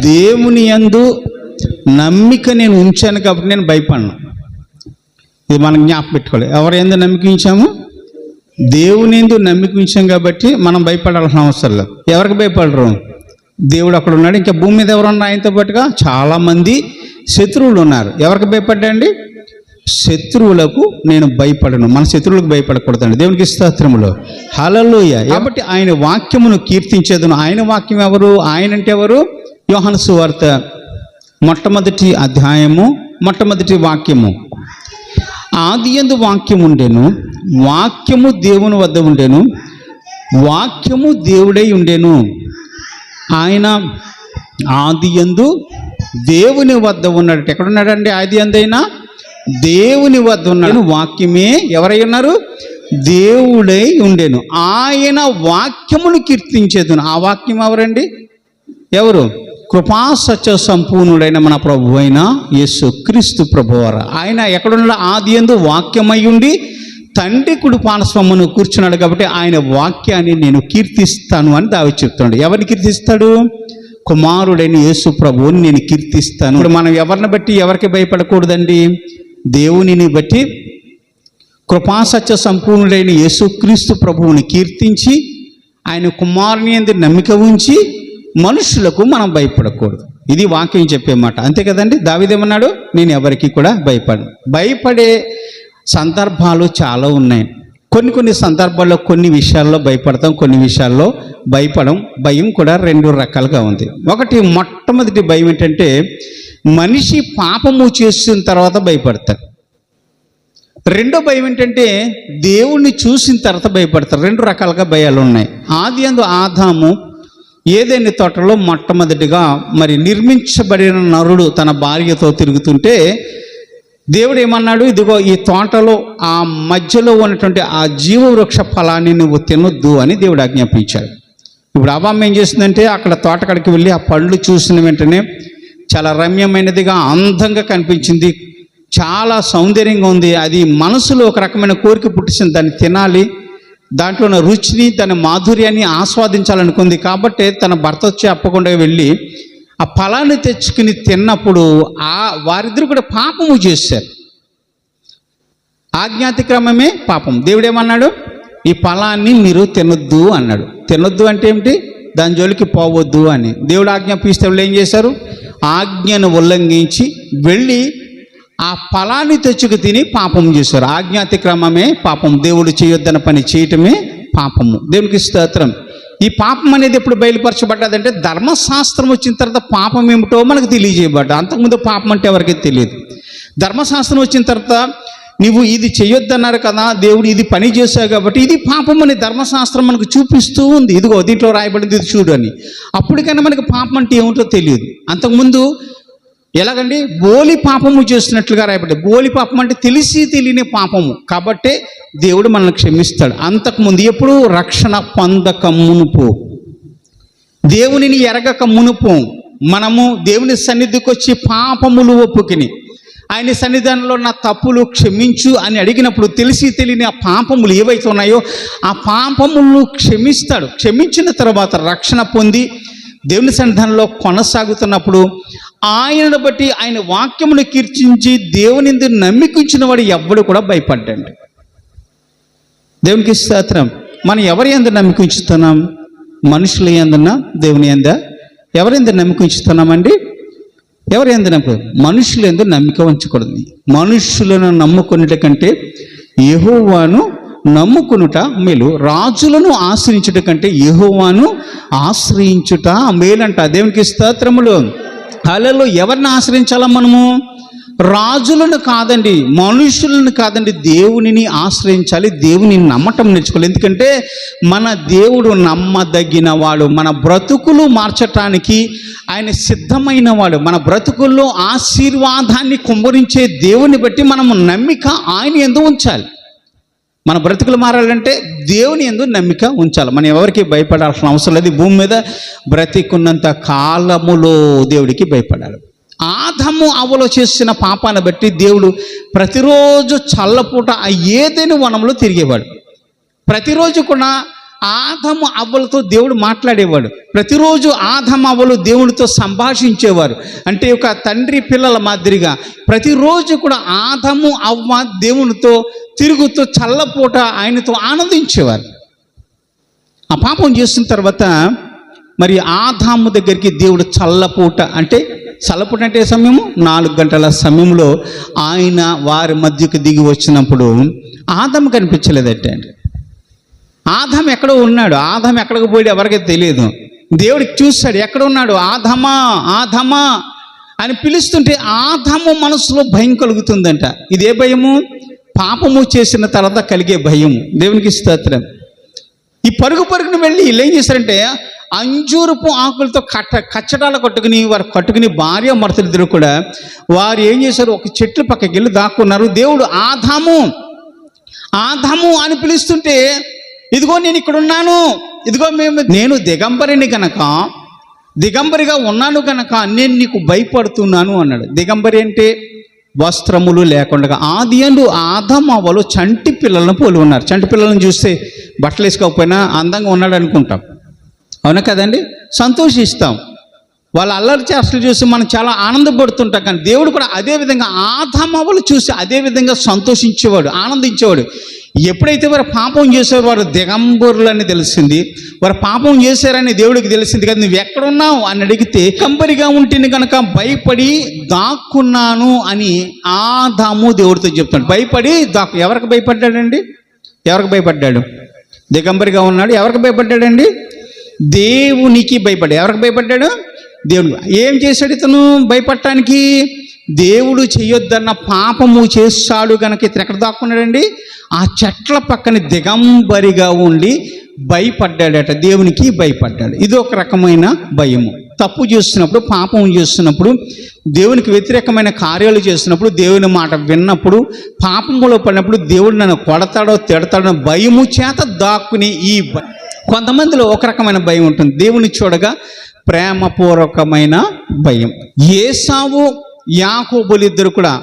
దేవుని యందు నమ్మిక నేను ఉంచాను కాబట్టి నేను భయపడను. ఇది మనం జ్ఞాపకం పెట్టుకోవాలి. ఎవరు ఎందు నమ్మిక ఉంచాము? దేవుని ఎందు నమ్మిక ఉంచాం కాబట్టి మనం భయపడాల్సిన అవసరం లేదు. ఎవరికి భయపడరు? దేవుడు అక్కడ ఉన్నాడు. ఇంకా భూమి మీద ఎవరున్నారు ఆయనతో పాటుగా చాలామంది శత్రువులు ఉన్నారు. ఎవరికి భయపడ్డండి శత్రువులకు నేను భయపడను. మన శత్రువులకు భయపడకూడదండి. దేవునికి స్తోత్రములు. హలలోయ కాబట్టి ఆయన వాక్యమును కీర్తించేదను. ఆయన వాక్యం ఎవరు? ఆయన అంటే ఎవరు? యోహన సువార్త మొట్టమొదటి అధ్యాయము మొట్టమొదటి వాక్యము. ఆది ఎందు వాక్యం ఉండేను. వాక్యము దేవుని వద్ద ఉండేను. వాక్యము దేవుడై ఉండేను. ఆయన ఆది ఎందు దేవుని వద్ద ఉన్నాడు ఎక్కడున్నాడండి? ఆది ఎందైనా దేవుని వద్ద ఉన్నాడు. వాక్యమే ఎవరై ఉన్నారు? దేవుడై ఉండేను. ఆయన వాక్యమును కీర్తించేదును. ఆ వాక్యం ఎవరండి? ఎవరు? కృపా సత్య సంపూర్ణుడైన మన ప్రభు అయిన యేసు క్రీస్తు ప్రభువారు. ఆయన ఎక్కడున్నాడు ఆది ఎందు వాక్యమై ఉండి తండ్రి కుడి పానస్వమ్మను కూర్చున్నాడు కాబట్టి ఆయన వాక్యాన్ని నేను కీర్తిస్తాను అని దావి చెప్తున్నాడు. ఎవరిని కీర్తిస్తాడు? కుమారుడైన యేసు ప్రభువుని నేను కీర్తిస్తాను. ఇప్పుడు మనం ఎవరిని బట్టి ఎవరికి భయపడకూడదండి? దేవునిని బట్టి కృపాసత్య సంపూర్ణుడైన యేసుక్రీస్తు ప్రభువుని కీర్తించి ఆయన కుమారుని అంది నమ్మిక ఉంచి మనుషులకు మనం భయపడకూడదు. ఇది వాక్యం చెప్పే మాట. అంతే కదండి? దావిదేమన్నాడు నేను ఎవరికి కూడా భయపడను. భయపడే సందర్భాలు చాలా ఉన్నాయి. కొన్ని కొన్ని సందర్భాల్లో కొన్ని విషయాల్లో భయపడతాం కొన్ని విషయాల్లో భయపడం భయం కూడా రెండు రకాలుగా ఉంది. ఒకటి మొట్టమొదటి భయం ఏంటంటే మనిషి పాపము చేసిన తర్వాత భయపడతాడు. రెండో భయం ఏంటంటే దేవుణ్ణి చూసిన తర్వాత భయపడతారు రెండు రకాలుగా భయాలు ఉన్నాయి. ఆది అందు ఆదాము ఏదైనా తోటలో మొట్టమొదటిగా మరి నిర్మించబడిన నరుడు తన భార్యతో తిరుగుతుంటే దేవుడు ఏమన్నాడు? ఇదిగో ఈ తోటలో ఆ మధ్యలో ఉన్నటువంటి ఆ జీవవృక్ష ఫలాన్ని నువ్వు తినొద్దు అని దేవుడు ఆజ్ఞాపించాడు. ఇప్పుడు అవ్వమ్మ ఏం చేస్తుందంటే అక్కడ తోటకాడికి వెళ్ళి ఆ పళ్ళు చూసిన వెంటనే చాలా రమ్యమైనదిగా అందంగా కనిపించింది. చాలా సౌందర్యంగా ఉంది. అది మనసులో ఒక రకమైన కోరిక పుట్టించింది దాన్ని తినాలి. దాంట్లో ఉన్న రుచిని దాని మాధుర్యాన్ని ఆస్వాదించాలనుకుంది. కాబట్టి తన భర్త వచ్చి అప్పకుండా వెళ్ళి ఆ ఫలాన్ని తెచ్చుకుని తిన్నప్పుడు ఆ వారిద్దరు కూడా పాపము చేశారు. ఆజ్ఞాతిక్రమమే పాపం దేవుడు ఏమన్నాడు ఈ ఫలాన్ని మీరు తినొద్దు అన్నాడు. తినొద్దు అంటే ఏమిటి? దాని జోలికి పోవద్దు అని. దేవుడు ఆజ్ఞాపిస్తే వాళ్ళు ఏం చేశారు? ఆజ్ఞను ఉల్లంఘించి వెళ్ళి ఆ ఫలాన్ని తెచ్చుకు తిని పాపం చేశారు. ఆజ్ఞాతిక్రమమే పాపం దేవుడు చేయొద్దన్న పని చేయటమే పాపము. దేవునికి స్తోత్రం. ఈ పాపం అనేది ఎప్పుడు బయలుపరచబడ్డదంటే ధర్మశాస్త్రం వచ్చిన తర్వాత పాపం ఏమిటో మనకు తెలియజేయబడ్డ. అంతకుముందు పాపం అంటే ఎవరికి తెలియదు. ధర్మశాస్త్రం వచ్చిన తర్వాత నువ్వు ఇది చేయొద్దన్నారు కదా దేవుడు ఇది పని చేశావు కాబట్టి ఇది పాపం అని ధర్మశాస్త్రం మనకు చూపిస్తూ ఉంది. ఇదిగో దీంట్లో రాయబడింది ఇది చూడు అని. అప్పటికైనా మనకి పాపం అంటే ఏమిటో తెలియదు. అంతకుముందు ఎలాగండి? బోలి పాపము చేస్తున్నట్లుగా రాయబడ్డాయి బోలి పాపం అంటే తెలిసి తెలియని పాపము. కాబట్టే దేవుడు మనల్ని క్షమిస్తాడు. అంతకుముందు ఎప్పుడు? రక్షణ పొందక మునుపు. దేవునిని ఎరగక మునుపు. మనము దేవుని సన్నిధికి వచ్చి పాపములు ఒప్పుకుని ఆయన సన్నిధానంలో నా తప్పులు క్షమించు అని అడిగినప్పుడు తెలిసి తెలియని ఆ పాపములు ఏవైతే ఉన్నాయో ఆ పాపములు క్షమిస్తాడు. క్షమించిన తర్వాత రక్షణ పొంది దేవుని సన్నిధానంలో కొనసాగుతున్నప్పుడు ఆయనను బట్టి ఆయన వాక్యమును కీర్తించి దేవుని నమ్మికించిన వాడు ఎవ్వడు కూడా భయపడ్డండి. దేవునికి స్తోత్రం. మనం ఎవరి ఎందు నమ్మికించుతున్నాం? మనుషుల ఎందున్నా దేవుని ఎందా ఎవరి ఎందు నమ్మికించుతున్నామండి? ఎవరి ఎందు నమ్మకం మనుషుల ఎందు నమ్మిక ఉంచకూడదు. మనుషులను నమ్ముకున్నట కంటే యహోవాను నమ్ముకునుట మేలు. రాజులను ఆశ్రయించుట కంటే యహోవాను ఆశ్రయించుట మేలంట. దేవునికి స్తోత్రములు. అలలో ఎవరిని ఆశ్రయించాలా మనము? రాజులను కాదండి మనుషులను కాదండి దేవునిని ఆశ్రయించాలి దేవుని నమ్మటం నేర్చుకోవాలి. ఎందుకంటే మన దేవుడు నమ్మదగిన వాడు మన బ్రతుకులు మార్చటానికి ఆయన సిద్ధమైన వాడు. మన బ్రతుకుల్లో ఆశీర్వాదాన్ని కుమ్మరించే దేవుని బట్టి మనము నమ్మిక ఆయన ఎందు ఉంచాలి. మన బ్రతుకులు మారాలంటే దేవుని ఎందు నమ్మిక ఉంచాలి. మనం ఎవరికి భయపడాల్సిన అవసరం లేదు. భూమి మీద బ్రతికున్నంత కాలములో దేవుడికి భయపడాలి. ఆదము అవలో చేసిన పాపాన్ని బట్టి దేవుడు ప్రతిరోజు చల్లపూట ఏదైనా వనంలో తిరిగేవాడు. ప్రతిరోజు కూడా ఆదము అవ్వలతో దేవుడు మాట్లాడేవాడు. ప్రతిరోజు ఆదము అవ్వలు దేవుడితో సంభాషించేవారు. అంటే ఒక తండ్రి పిల్లల మాదిరిగా ప్రతిరోజు కూడా ఆదము అవ్వ దేవునితో తిరుగుతూ చల్లపూట ఆయనతో ఆనందించేవారు. ఆ పాపం చేసిన తర్వాత మరి ఆదాము దగ్గరికి దేవుడు చల్లపూట అంటే చల్లపూట అంటే సమయము? నాలుగు గంటల సమయంలో ఆయన వారి మధ్యకు దిగి వచ్చినప్పుడు ఆదము కనిపించలేదట అండి ఆధం ఎక్కడో ఉన్నాడు. ఆదాం ఎక్కడికి పోయాడు ఎవరికి తెలియదు దేవుడికి చూశాడు ఎక్కడ ఉన్నాడు? ఆధమా ఆదమా అని పిలుస్తుంటే ఆధము మనసులో భయం కలుగుతుందంట. ఇదే భయము? పాపము చేసిన తర్వాత కలిగే భయం. దేవునికి స్తోత్రం. ఈ పరుగు పరుగును వెళ్ళి వీళ్ళు ఏం చేశారంటే అంజూరపు ఆకులతో కట్ట కచ్చడాలు కట్టుకుని వారు కట్టుకుని భార్య మరతలిద్దరు కూడా వారు ఏం చేశారు? ఒక చెట్లు పక్కకి వెళ్ళి దాక్కున్నారు. దేవుడు ఆధము ఆధము అని పిలుస్తుంటే ఇదిగో నేను ఇక్కడ ఉన్నాను. ఇదిగో మేము నేను దిగంబరిని కనుక దిగంబరిగా ఉన్నాను కనుక నేను నీకు భయపడుతున్నాను అన్నాడు. దిగంబరి అంటే వస్త్రములు లేకుండా ఆది అండు ఆదమవ్వలు చంటి పిల్లలను పోలి ఉన్నారు. చంటి పిల్లలను చూస్తే బట్టలు వేసుకోకపోయినా అందంగా ఉన్నాడు అనుకుంటాం. అవునా కదండి? సంతోషిస్తాం. వాళ్ళ అల్లరి చేష్టలు చూసి మనం చాలా ఆనందపడుతుంటాం కానీ దేవుడు కూడా అదే విధంగా ఆదామవలు చూసి అదే విధంగా సంతోషించేవాడు ఆనందించేవాడు. ఎప్పుడైతే వారు పాపం చేశారో వారు దిగంబరులని తెలిసింది. వారు పాపం చేశారని దేవుడికి తెలిసింది కదా నువ్వు ఎక్కడున్నావు? అని అడిగితే కంబరిగా ఉంటుంది కనుక భయపడి దాక్కున్నాను అని ఆదాము దేవుడితో చెప్తాడు. భయపడి దాక్కు ఎవరికి భయపడ్డాడండి? ఎవరికి భయపడ్డాడు? దిగంబరిగా ఉన్నాడు. ఎవరికి భయపడ్డాడండి? దేవునికి భయపడ్డాడు. ఎవరికి భయపడ్డాడు? దేవుడు ఏం చేశాడు ఇతను? భయపడటానికి దేవుడు చేయొద్దన్న పాపము చేస్తాడు కనుక ఇతను ఎక్కడ దాక్కున్నాడండి? ఆ చెట్ల పక్కన దిగంబరిగా ఉండి భయపడ్డాడట. దేవునికి భయపడ్డాడు. ఇది ఒక రకమైన భయము. తప్పు చేస్తున్నప్పుడు పాపం చేస్తున్నప్పుడు దేవునికి వ్యతిరేకమైన కార్యాలు చేస్తున్నప్పుడు దేవుని మాట విన్నప్పుడు పాపములో పడినప్పుడు దేవుడు నన్ను కొడతాడో తిడతాడో భయము చేత దాక్కుని ఈ కొంతమందిలో ఒక రకమైన భయం ఉంటుంది. దేవుని చూడగా ప్రేమపూర్వకమైన భయం. ఏసావు యాకోబులిద్దరు కూడా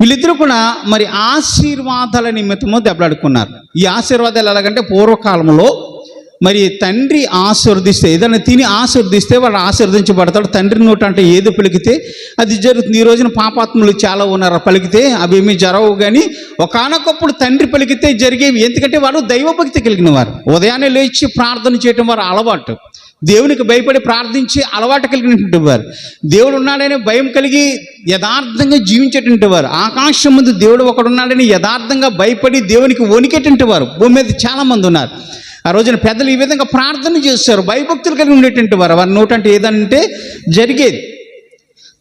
వీళ్ళిద్దరు కూడా మరి ఆశీర్వాదాల నిమిత్తము దెబ్బలాడుకున్నారు. ఈ ఆశీర్వాదాలు ఎలాగంటే పూర్వకాలంలో మరి తండ్రి ఆశీర్దిస్తే ఏదైనా తిని ఆశీర్దిస్తే వాడు ఆశీర్దించబడతాడు తండ్రి నోట అంటే ఏది పలికితే అది జరుగుతుంది. ఈ రోజున పాపాత్ములు చాలా ఉన్నారు. పలికితే అవేమీ జరగవు కానీ ఒకనొకప్పుడు తండ్రి పలికితే జరిగేవి. ఎందుకంటే వారు దైవభక్తి కలిగిన వారు. ఉదయాన్నే లేచి ప్రార్థన చేయటం వారు అలవాటు. దేవునికి భయపడి ప్రార్థించి అలవాటు కలిగినటువంటి వారు. దేవుడు ఉన్నాడని భయం కలిగి యథార్థంగా జీవించేటువంటి వారు. ఆకాశం ముందు దేవుడు ఒకడున్నాడని యథార్థంగా భయపడి దేవునికి వణికేటువంటి వారు. భూమి మీద చాలామంది ఉన్నారు. ఆ రోజున పెద్దలు ఈ విధంగా ప్రార్థన చేస్తారు భయభక్తులు కలిగి ఉండేటువంటి వారు. వారి నోటంటే ఏదంటే జరిగేది.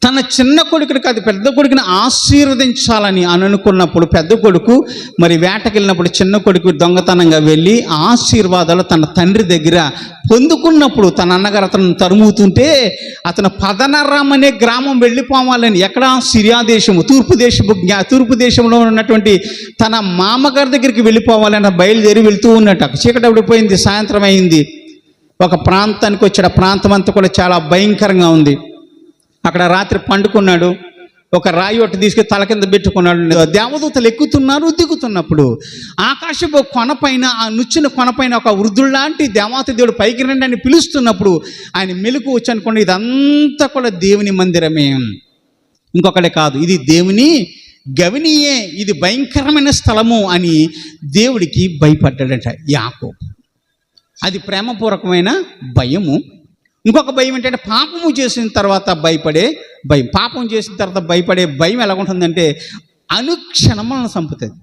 తన చిన్న కొడుకుని కాదు పెద్ద కొడుకుని ఆశీర్వదించాలని అని అనుకున్నప్పుడు పెద్ద కొడుకు మరి వేటకెళ్ళినప్పుడు చిన్న కొడుకు దొంగతనంగా వెళ్ళి ఆశీర్వాదాలు తన తండ్రి దగ్గర పొందుకున్నప్పుడు తన అన్నగారు అతను తరుముతుంటే అతను పదనరామ్ అనే గ్రామం వెళ్ళిపోవాలని ఎక్కడ సిరియా దేశము తూర్పు దేశపు జ్ఞా తూర్పు దేశంలో ఉన్నటువంటి తన మామగారి దగ్గరికి వెళ్ళిపోవాలని బయలుదేరి వెళ్తూ ఉన్నట్టు. చీకటి పడిపోయింది సాయంత్రం అయింది. ఒక ప్రాంతానికి వచ్చాడు. ఆ ప్రాంతం అంతా కూడా చాలా భయంకరంగా ఉంది. అక్కడ రాత్రి పండుకున్నాడు. ఒక రాయి ఒకటి తీసుకుని తల కింద పెట్టుకున్నాడు. దేవదూతలు ఎక్కుతున్నారు దిగుతున్నప్పుడు ఆకాశపు కొనపైన ఆ నుచ్చిన కొనపైన ఒక వృద్ధుల్లాంటి దేవత దేవుడు పైకి రండి అని పిలుస్తున్నప్పుడు ఆయన మెలకు వచ్చి అనుకోండి ఇదంతా కూడా దేవుని మందిరమే. ఇంకొకటే కాదు ఇది దేవుని గవినీయే ఇది భయంకరమైన స్థలము అని దేవుడికి భయపడ్డాడట యాకో అది ప్రేమపూర్వకమైన భయము. ఇంకొక భయం ఏంటంటే పాపము చేసిన తర్వాత భయపడే భయం. పాపం చేసిన తర్వాత భయపడే భయం ఎలా ఉంటుందంటే అనుక్షణం మనల్ని చంపుతుంది.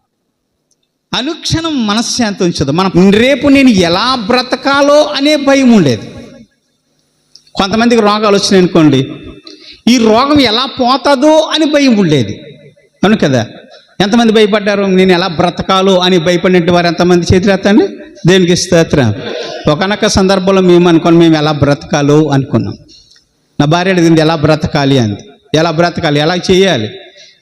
అనుక్షణం మనశ్శాంతి ఉంచదు మనం రేపు నేను ఎలా బ్రతకాలో అనే భయం ఉండేది. కొంతమందికి రోగాలు వచ్చినాయి అనుకోండి ఈ రోగం ఎలా పోతుందో అని భయం ఉండేది. అవును కదా? ఎంతమంది భయపడ్డారు? నేను ఎలా బ్రతకాలో అని భయపడినట్టు వారు ఎంతమంది చేతులు దేనికి స్తోత్రం. ఒకనొక సందర్భంలో మేము అనుకోని మేము ఎలా బ్రతకాలో అనుకున్నాం. నా భార్య అడిగింది ఎలా బ్రతకాలి అంది. ఎలా బ్రతకాలి? ఎలా చేయాలి?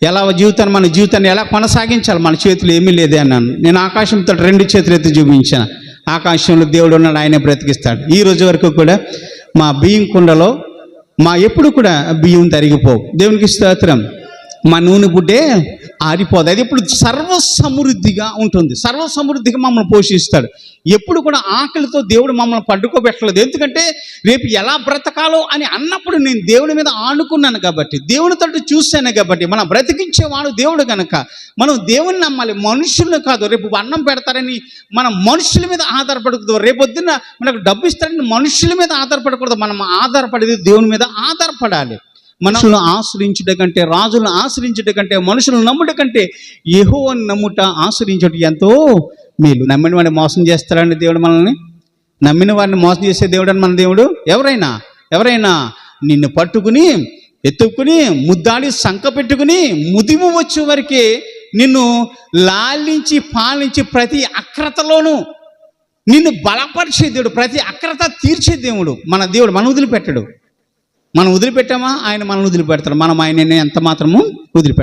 ఎలా జీవితాన్ని మన జీవితాన్ని ఎలా కొనసాగించాలి? మన చేతులు ఏమీ లేదే అన్నాను. నేను ఆకాశంతో రెండు చేతులు ఎత్తి చూపించాను. ఆకాశంలో దేవుడు ఉన్నాడు ఆయనే బ్రతికిస్తాడు. ఈ రోజు వరకు కూడా మా బియ్యం కుండలో మా ఎప్పుడు కూడా బియ్యం తరిగిపోవు. దేవునికి స్తోత్రం. మా నూనె బుడ్డే ఆరిపోదు. అది ఇప్పుడు సర్వ సమృద్ధిగా ఉంటుంది. సర్వ సమృద్ధిగా మమ్మల్ని పోషిస్తాడు. ఎప్పుడు కూడా ఆకలితో దేవుడు మమ్మల్ని పట్టుకోబెట్టలేదు ఎందుకంటే రేపు ఎలా బ్రతకాలో అని అన్నప్పుడు నేను దేవుని మీద ఆనుకున్నాను కాబట్టి దేవుని తట్టు చూశాను కాబట్టి మనం బ్రతికించేవాడు దేవుడు కనుక మనం దేవుని నమ్మాలి. మనుషులను కాదు. రేపు అన్నం పెడతారని మనం మనుషుల మీద ఆధారపడకూడదు. రేపొద్దున మనకు డబ్బు ఇస్తారని మనుషుల మీద ఆధారపడకూడదు. మనం ఆధారపడేది దేవుని మీద ఆధారపడాలి. మనుషులను ఆశ్రయించుట కంటే రాజులను ఆశ్రయించుట కంటే మనుషులను నమ్ముట కంటే ఏహో నమ్ముట ఆశ్రయించుట ఎంతో మేలు. నమ్మిన వాడిని మోసం చేస్తారని దేవుడు మనల్ని. నమ్మిన వాడిని మోసం చేసే దేవుడు అని మన దేవుడు ఎవరైనా? ఎవరైనా? నిన్ను పట్టుకుని ఎత్తుకుని ముద్దాడి సంక పెట్టుకుని ముదిము వచ్చే వరకే నిన్ను లాలించి పాలించి ప్రతి అక్రతలోనూ నిన్ను బలపరిచే దేవుడు ప్రతి అక్రత తీర్చే దేవుడు మన దేవుడు మన వదిలిపెట్టడు. మనం వదిలిపెట్టామా? ఆయన మనల్ని వదిలిపెడతాడు. మనం ఆయన ఎంత మాత్రము వదిలిపెట్టాం